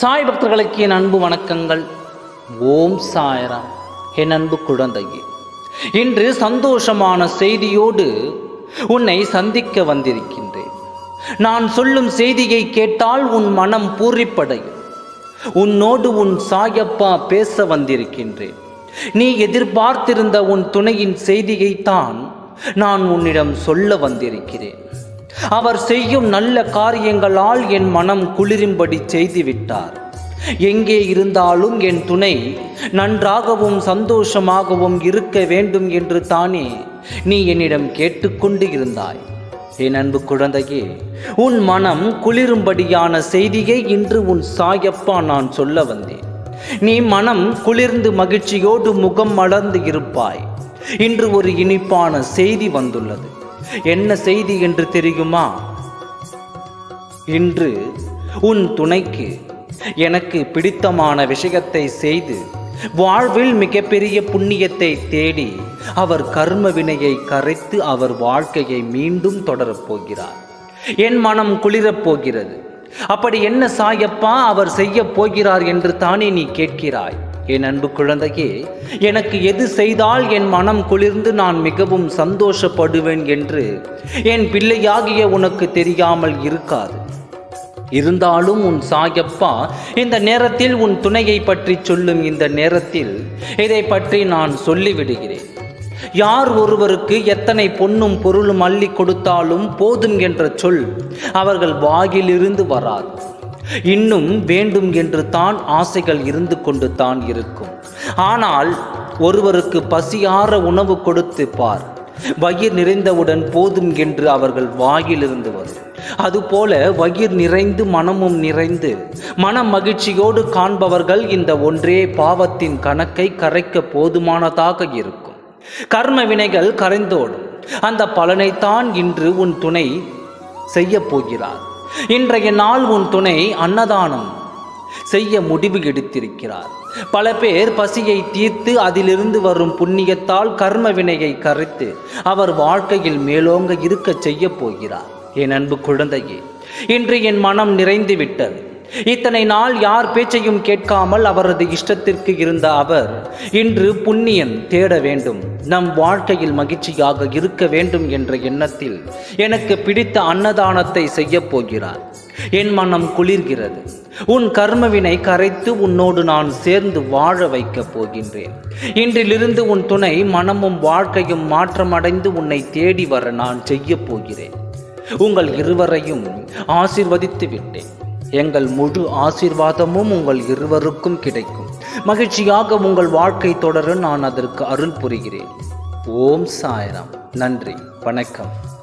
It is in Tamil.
சாய் பக்தர்களுக்கு என் அன்பு வணக்கங்கள். ஓம் சாயராம் என் அன்பு குழந்தையே. இன்று சந்தோஷமான செய்தியோடு உன்னை சந்திக்க வந்திருக்கின்றேன். நான் சொல்லும் செய்தியை கேட்டால் உன் மனம் பூரிப்படையும். உன்னோடு உன் சாயப்பா பேச வந்திருக்கின்றேன். நீ எதிர்பார்த்திருந்த உன் துணையின் செய்தியைத்தான் நான் உன்னிடம் சொல்ல வந்திருக்கிறேன். அவர் செய்யும் நல்ல காரியங்களால் என் மனம் குளிரும்படி செய்துவிட்டார். எங்கே இருந்தாலும் என் துணை நன்றாகவும் சந்தோஷமாகவும் இருக்க வேண்டும் என்று தானே நீ என்னிடம் கேட்டுக்கொண்டு இருந்தாய். என் அன்பு குழந்தையே உன் மனம் குளிரும்படியான செய்தியை இன்று உன் சாயப்பா நான் சொல்ல வந்தேன். நீ மனம் குளிர்ந்து மகிழ்ச்சியோடு முகம் மலர்ந்து இருப்பாய். இன்று ஒரு இனிப்பான செய்தி வந்துள்ளது. என்ன செய்தி என்று தெரியுமா? இன்று உன் துணைக்கு எனக்கு பிடித்தமான விஷயத்தை செய்து வாழ்வில் மிகப்பெரிய புண்ணியத்தை தேடி அவர் கர்ம வினையை கரைத்து அவர் வாழ்க்கையை மீண்டும் தொடரப் போகிறார். என் மனம் குளிரப் போகிறது. அப்படி என்ன சாயப்பா அவர் செய்ய போகிறார் என்று தானே நீ கேட்கிறாய்? என் அன்பு குழந்தையே எனக்கு எது செய்தால் என் மனம் குளிர்ந்து நான் மிகவும் சந்தோஷப்படுவேன் என்று என் பிள்ளையாகிய உனக்கு தெரியாமல் இருக்காது. இருந்தாலும் உன் சாயப்பா இந்த நேரத்தில் உன் துணையை பற்றி சொல்லும் இந்த நேரத்தில் இதை பற்றி நான் சொல்லிவிடுகிறேன். யார் ஒருவருக்கு எத்தனை பொன்னும் பொருளும் அள்ளி கொடுத்தாலும் போதும் என்ற சொல் அவர்கள் வாயிலிருந்து வராது. இன்னும் வேண்டும் என்று தான் ஆசைகள் இருந்து கொண்டு தான் இருக்கும். ஆனால் ஒருவருக்கு பசியார உணவு கொடுத்து பார். வயிர் நிறைந்தவுடன் போதும் என்று அவர்கள் வாயிலிருந்து வரும். அதுபோல வயிர் நிறைந்து மனமும் நிறைந்து மன மகிழ்ச்சியோடு காண்பவர்கள் இந்த ஒன்றே பாவத்தின் கணக்கை கரைக்க போதுமானதாக இருக்கும். கர்ம வினைகள் கரைந்தோடும். அந்த பலனைத்தான் இன்று உன் துணை செய்ய போகிறார். இன்றைய நாள் உன் துணை அன்னதானம். செய்ய முடிவு எடுத்திருக்கிறார். பல பேர் பசியை தீர்த்து அதிலிருந்து வரும் புண்ணியத்தால் கர்ம வினையை கரைத்து அவர் வாழ்க்கையில் மேலோங்க இருக்கச் செய்ய போகிறார். என் அன்பு குழந்தையே இன்று என் மனம் நிறைந்து விட்டது. இத்தனை நாள் யார் பேச்சையும் கேட்காமல் அவரது இஷ்டத்திற்கு இருந்த அவர் இன்று புண்ணியன் தேட வேண்டும் நம் வாழ்க்கையில் மகிழ்ச்சியாக இருக்க வேண்டும் என்ற எண்ணத்தில் எனக்கு பிடித்த அன்னதானத்தை செய்யப் போகிறார். என் மனம் குளிர்கிறது. உன் கர்மவினை கரைத்து உன்னோடு நான் சேர்ந்து வாழ வைக்கப் போகின்றேன். இன்றிலிருந்து உன் துணை மனமும் வாழ்க்கையும் மாற்றமடைந்து உன்னை தேடி வர நான் செய்யப் போகிறேன். உங்கள் இருவரையும் ஆசிர்வதித்து விட்டேன். எங்கள் முழு ஆசீர்வாதமும் உங்கள் இருவருக்கும் கிடைக்கும். மகிழ்ச்சியாக உங்கள் வாழ்க்கை தொடர நான் அதற்கு அருள் புரிகிறேன். ஓம் சாய்ராம். நன்றி. வணக்கம்.